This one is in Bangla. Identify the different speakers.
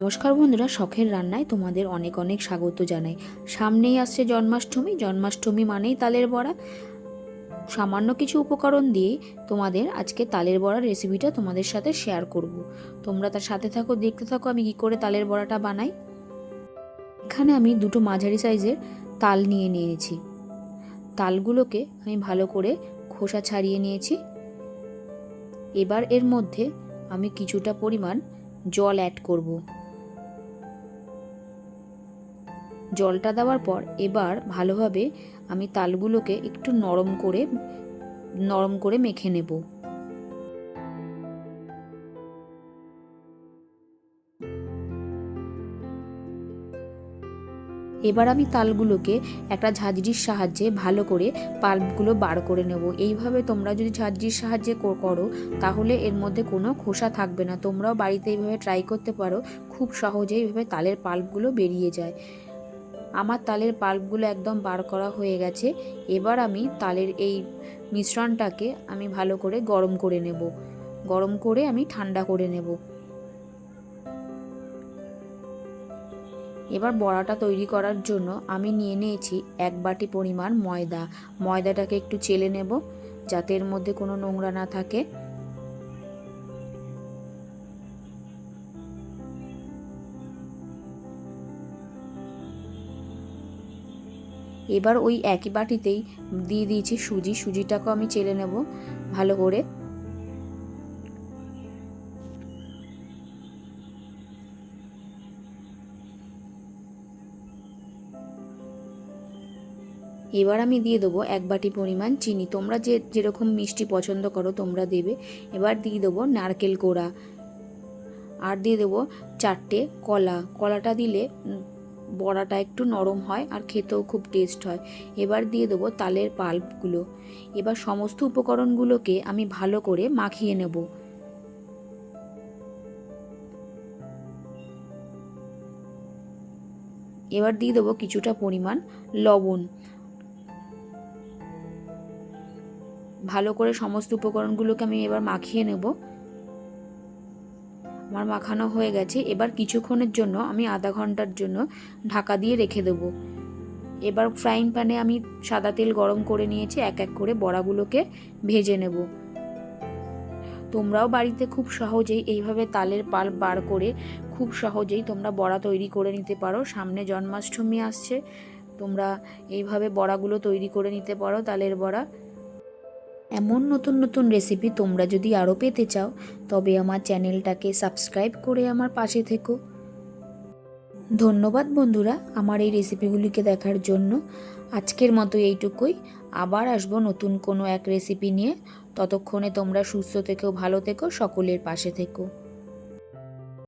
Speaker 1: নমস্কার বন্ধুরা, শখের রান্নায় তোমাদের অনেক অনেক স্বাগত জানাই। সামনেই আসছে জন্মাষ্টমী। জন্মাষ্টমী মানেই তালের বড়া। সামান্য কিছু উপকরণ দিয়ে তোমাদের আজকে তালের বড়ার রেসিপিটা তোমাদের সাথে শেয়ার করব। তোমরা তার সাথে থাকো, দেখতে থাকো আমি কি করে তালের বড়াটা বানাই। এখানে আমি দুটো মাঝারি সাইজের তাল নিয়ে নিয়েছি। তালগুলোকে আমি ভালো করে খোসা ছাড়িয়ে নিয়েছি। এবার এর মধ্যে আমি কিছুটা পরিমাণ জল অ্যাড করব। জলটা দেওয়ার পর এবার ভালোভাবে আমি তালগুলোকে একটু নরম করে নরম করে মেখে নেব। এবার আমি তালগুলোকে একটা ঝাঁঝরির সাহায্যে ভালো করে পাল্পগুলো বার করে নেব। এইভাবে তোমরা যদি ঝাঁঝরির সাহায্যে করো, তাহলে এর মধ্যে কোনো খোসা থাকবে না। তোমরাও বাড়িতে এইভাবে ট্রাই করতে পারো। খুব সহজে এইভাবে তালের পাল্পগুলো বেরিয়ে যায়। আমার তালের পাল্পগুলো একদম বার করা হয়ে গেছে। এবার আমি তালের এই মিশ্রণটাকে আমি ভালো করে গরম করে নেব। গরম করে আমি ঠান্ডা করে নেব। এবার বড়াটা তৈরি করার জন্য আমি নিয়ে নিয়েছি এক বাটি পরিমাণ ময়দা। ময়দাটাকে একটু চেলে নেব যাতে এর মধ্যে কোনো নোংরা না থাকে। এবার ওই একই বাটিতেই দিয়ে দিয়েছি সুজি। সুজিটাকেও আমি চেলে নেব ভালো করে। এবার আমি দিয়ে দেবো এক বাটি পরিমাণ চিনি। তোমরা যে যেরকম মিষ্টি পছন্দ করো তোমরা দেবে। এবার দিয়ে দেবো নারকেল কোড়া। আর দিয়ে দেবো চারটে কলা। কলাটা দিলে বড়াটা একটু নরম হয় আর খেতেও খুব টেস্ট হয়। এবার দিয়ে দেবো তালের পাল্পগুলো। এবার সমস্ত উপকরণগুলোকে আমি ভালো করে মাখিয়ে নেব। এবার দিয়ে দেবো কিছুটা পরিমাণ লবণ। ভালো করে সমস্ত উপকরণগুলোকে আমি এবার মাখিয়ে নেব। আমার মাখানো হয়ে গেছে, এবার কিছুক্ষণের জন্য আমি আধা ঘণ্টার জন্য ঢাকা দিয়ে রেখে দেব। এবার ফ্রাইং প্যানে আমি সাদা তেল গরম করে নিয়েছি, এক এক করে বড়াগুলোকে ভেজে নেব। তোমরাও বাড়িতে খুব সহজেই এইভাবে তালের পাল বার করে খুব সহজেই তোমরা বড়া তৈরি করে নিতে পারো। সামনে জন্মাষ্টমী আসছে, তোমরা এইভাবে বড়াগুলো তৈরি করে নিতে পারো, তালের বড়া। এমন নতুন নতুন রেসিপি তোমরা যদি আরও পেতে চাও, তবে আমার চ্যানেলটাকে সাবস্ক্রাইব করে আমার পাশে থেকো। ধন্যবাদ বন্ধুরা আমার এই রেসিপিগুলিকে দেখার জন্য। আজকের মতো এইটুকুই। আবার আসব নতুন কোনো এক রেসিপি নিয়ে। ততক্ষণে তোমরা সুস্থ থেকেও ভালো থেকো, সকলের পাশে থেকো।